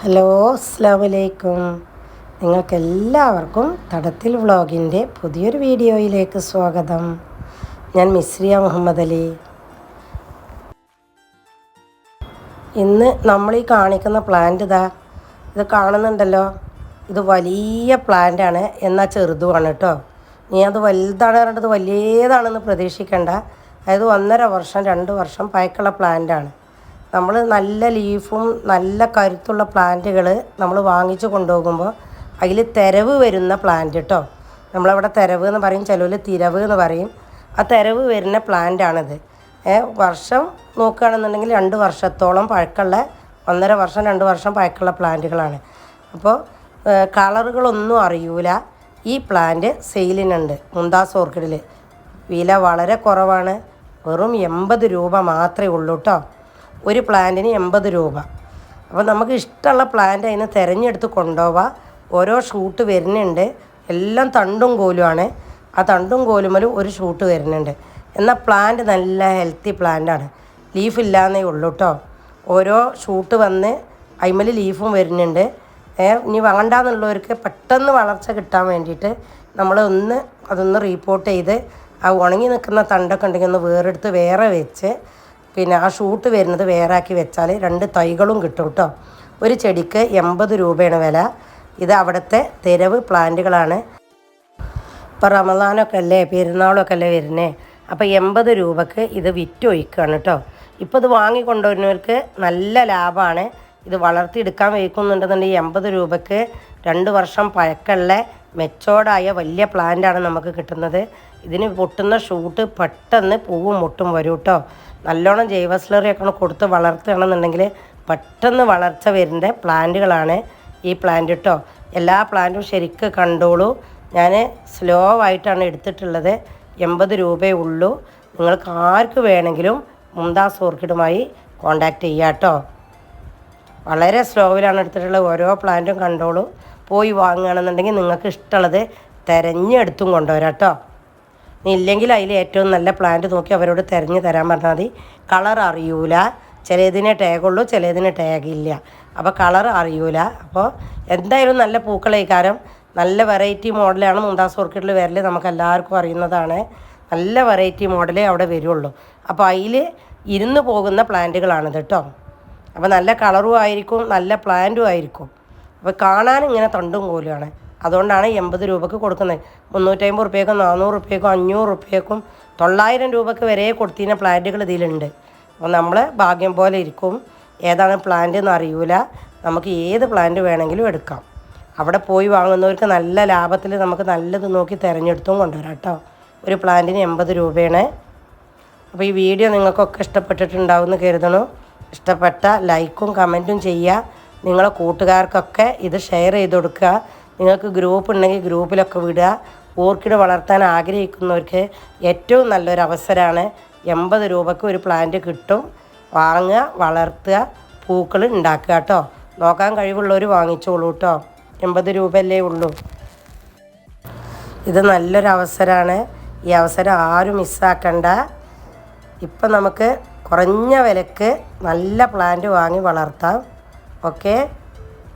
Hello അസ്സാം വലൈക്കും നിങ്ങൾക്കെല്ലാവർക്കും തടത്തിൽ വ്ളോഗിന്റെ പുതിയൊരു വീഡിയോയിലേക്ക് സ്വാഗതം. ഞാൻ മിസ്രിയ മുഹമ്മദ് അലി. ഇന്ന് നമ്മൾ ഈ കാണിക്കുന്ന പ്ലാന്റ് ഇതാ ഇത് കാണുന്നുണ്ടല്ലോ? ഇത് വലിയ പ്ലാന്റാണ് എന്നാൽ ചെറുതുമാണ് കേട്ടോ നീ അത് വലുതാണ് പറഞ്ഞത് വലിയതാണെന്ന് പ്രതീക്ഷിക്കേണ്ട. അതായത് ഒന്നര വർഷം രണ്ട് വർഷം പഴക്കുള്ള പ്ലാന്റാണ് നമ്മൾ നല്ല ലീഫും നല്ല കരുത്തുള്ള പ്ലാന്റുകൾ നമ്മൾ വാങ്ങിച്ച് കൊണ്ടുപോകുമ്പോൾ അതിൽ തെരവ് വരുന്ന പ്ലാന്റ് കേട്ടോ നമ്മളവിടെ തെരവ് എന്ന് പറയും ചിലവിൽ തിരവ് എന്ന് പറയും. ആ തെരവ് വരുന്ന പ്ലാന്റാണിത് വർഷം നോക്കുകയാണെന്നുണ്ടെങ്കിൽ രണ്ട് വർഷത്തോളം പഴക്കമുള്ള ഒന്നര വർഷം രണ്ട് വർഷം പഴക്കമുള്ള പ്ലാന്റുകളാണ് അപ്പോൾ കളറുകളൊന്നും അറിയൂല. ഈ പ്ലാന്റ് സെയിലിനുണ്ട് മുന്താസ് ഓർക്കിഡിൽ വില വളരെ കുറവാണ്. വെറും എൺപത് രൂപ മാത്രമേ ഉള്ളൂ കേട്ടോ ഒരു പ്ലാന്റിന് എൺപത് രൂപ. അപ്പോൾ നമുക്ക് ഇഷ്ടമുള്ള പ്ലാന്റ് അതിന് തിരഞ്ഞെടുത്ത് കൊണ്ടുപോവാം. ഓരോ ഷൂട്ട് വരുന്നുണ്ട്. എല്ലാം തണ്ടും കോലുമാണ്. ആ തണ്ടും കോലുമലും ഒരു ഷൂട്ട് വരുന്നുണ്ട്. എന്നാൽ പ്ലാന്റ് നല്ല ഹെൽത്തി പ്ലാന്റാണ് ലീഫ് ഇല്ലാന്നേ ഉള്ളൂ കേട്ടോ ഓരോ ഷൂട്ട് വന്ന് അതിമേൽ ലീഫും വരുന്നുണ്ട്. ഇനി വാങ്ങണ്ടെന്നുള്ളവർക്ക് പെട്ടെന്ന് വളർച്ച കിട്ടാൻ വേണ്ടിയിട്ട് നമ്മൾ ഒന്ന് അതൊന്ന് റീപ്പോർട്ട് ചെയ്ത് ആ ഉണങ്ങി നിൽക്കുന്ന തണ്ടൊക്കെ ഉണ്ടെങ്കിൽ ഒന്ന് വേറെടുത്ത് വേറെ വെച്ച് പിന്നെ ആ ഷൂട്ട് വരുന്നത് വേറാക്കി വെച്ചാൽ രണ്ട് തൈകളും കിട്ടും കേട്ടോ. ഒരു ചെടിക്ക് എൺപത് രൂപയാണ് വില. ഇത് അവിടുത്തെ തെരവ് പ്ലാന്റുകളാണ്. ഇപ്പോൾ റമദാനൊക്കെ അല്ലേ പെരുന്നാളൊക്കെ അല്ലേ വരുന്നേ? അപ്പോൾ എൺപത് രൂപക്ക് ഇത് വിറ്റൊഴിക്കുകയാണ് കേട്ടോ. ഇപ്പോൾ ഇത് വാങ്ങിക്കൊണ്ടുവരുന്നവർക്ക് നല്ല ലാഭമാണ്. ഇത് വളർത്തിയെടുക്കാൻ വയ്ക്കുന്നുണ്ടെന്നുണ്ടെങ്കിൽ എൺപത് രൂപക്ക് രണ്ട് വർഷം പഴക്കമുള്ള മെച്ചോർഡായ വലിയ പ്ലാന്റാണ് നമുക്ക് കിട്ടുന്നത്. ഇതിന് പൊട്ടുന്ന ഷൂട്ട് പെട്ടെന്ന് പൂവും മുട്ടും വരും കേട്ടോ. നല്ലോണം ജൈവ സ്ലറിയൊക്കെ കൊടുത്ത് വളർത്തുകയാണെന്നുണ്ടെങ്കിൽ പെട്ടെന്ന് വളർച്ച വരുന്ന പ്ലാന്റുകളാണ് ഈ പ്ലാന്റ് കേട്ടോ. എല്ലാ പ്ലാന്റും ശരിക്ക് കണ്ടോളൂ. ഞാൻ സ്ലോ ആയിട്ടാണ് എടുത്തിട്ടുള്ളത്. എൺപത് രൂപയേ ഉള്ളൂ. നിങ്ങൾക്ക് ആർക്ക് വേണമെങ്കിലും മുംതാസ് ഓർക്കിഡുമായി കോണ്ടാക്ട് ചെയ്യാം കേട്ടോ. വളരെ സ്ലോവിലാണ് എടുത്തിട്ടുള്ളത്. ഓരോ പ്ലാന്റും കണ്ടോളൂ. പോയി വാങ്ങുകയാണെന്നുണ്ടെങ്കിൽ നിങ്ങൾക്ക് ഇഷ്ടമുള്ളത് തിരഞ്ഞെടുത്തും കൊണ്ടുവരാം കേട്ടോ. ഇല്ലെങ്കിൽ അതിൽ ഏറ്റവും നല്ല പ്ലാന്റ് നോക്കി അവരോട് തിരഞ്ഞു തരാൻ പറഞ്ഞാൽ മതി. കളർ അറിയൂല. ചിലതിന് ടാഗുള്ളൂ ചിലതിന് ടാഗ് ഇല്ല. അപ്പോൾ കളർ അറിയൂല. അപ്പോൾ എന്തായാലും നല്ല പൂക്കളേക്കാരം നല്ല വെറൈറ്റി മോഡലാണ് മുന്താസ് ഓർക്കിഡിൽ വരൽ നമുക്ക് എല്ലാവർക്കും അറിയുന്നതാണ്. നല്ല വെറൈറ്റി മോഡലേ അവിടെ വരുള്ളൂ. അപ്പോൾ അതിൽ ഇരുന്ന് പോകുന്ന പ്ലാന്റുകളാണിത് കേട്ടോ. അപ്പോൾ നല്ല കളറും ആയിരിക്കും നല്ല പ്ലാന്റും ആയിരിക്കും. അപ്പോൾ കാണാൻ ഇങ്ങനെ തണ്ടും കോലുമാണ്. അതുകൊണ്ടാണ് എൺപത് രൂപക്ക് കൊടുക്കുന്നത്. മുന്നൂറ്റമ്പത് റുപ്യക്കും നാനൂറ് റുപ്യക്കും അഞ്ഞൂറ് റുപ്യക്കും തൊള്ളായിരം രൂപക്ക് വരെ കൊടുത്തിരുന്ന പ്ലാന്റുകൾ ഇതിലുണ്ട്. അപ്പോൾ നമ്മൾ ഭാഗ്യം പോലെ ഇരിക്കും. ഏതാണ് പ്ലാന്റ് എന്ന് അറിയൂല. നമുക്ക് ഏത് പ്ലാന്റ് വേണമെങ്കിലും എടുക്കാം. അവിടെ പോയി വാങ്ങുന്നവർക്ക് നല്ല ലാഭത്തിൽ നമുക്ക് നല്ലത് നോക്കി തിരഞ്ഞെടുത്തും കൊണ്ടുവരാം കേട്ടോ. ഒരു പ്ലാന്റിന് എൺപത് രൂപയാണ്. അപ്പോൾ ഈ വീഡിയോ നിങ്ങൾക്കൊക്കെ ഇഷ്ടപ്പെട്ടിട്ടുണ്ടാവുമെന്ന് കരുതണു. ഇഷ്ടപ്പെട്ട ലൈക്കും കമന്റും ചെയ്യുക. നിങ്ങളെ കൂട്ടുകാർക്കൊക്കെ ഇത് ഷെയർ ചെയ്ത് കൊടുക്കുക. നിങ്ങൾക്ക് ഗ്രൂപ്പ് ഉണ്ടെങ്കിൽ ഗ്രൂപ്പിലൊക്കെ വിടുക. ഓർക്കിഡ് വളർത്താൻ ആഗ്രഹിക്കുന്നവർക്ക് ഏറ്റവും നല്ലൊരു അവസരമാണ് എൺപത് രൂപയ്ക്ക് ഒരു പ്ലാന്റ് കിട്ടും. വാങ്ങുക വളർത്തുക പൂക്കൾ ഉണ്ടാക്കുക കേട്ടോ. നോക്കാൻ കഴിവുള്ളവർ വാങ്ങിച്ചോളൂ കേട്ടോ. എൺപത് രൂപയല്ലേ ഉള്ളൂ. ഇത് നല്ലൊരു അവസരമാണ്. ഈ അവസരം ആരും മിസ്സാക്കണ്ട ഇപ്പം നമുക്ക് കുറഞ്ഞ വിലക്ക് നല്ല പ്ലാന്റ് വാങ്ങി വളർത്താം. Okay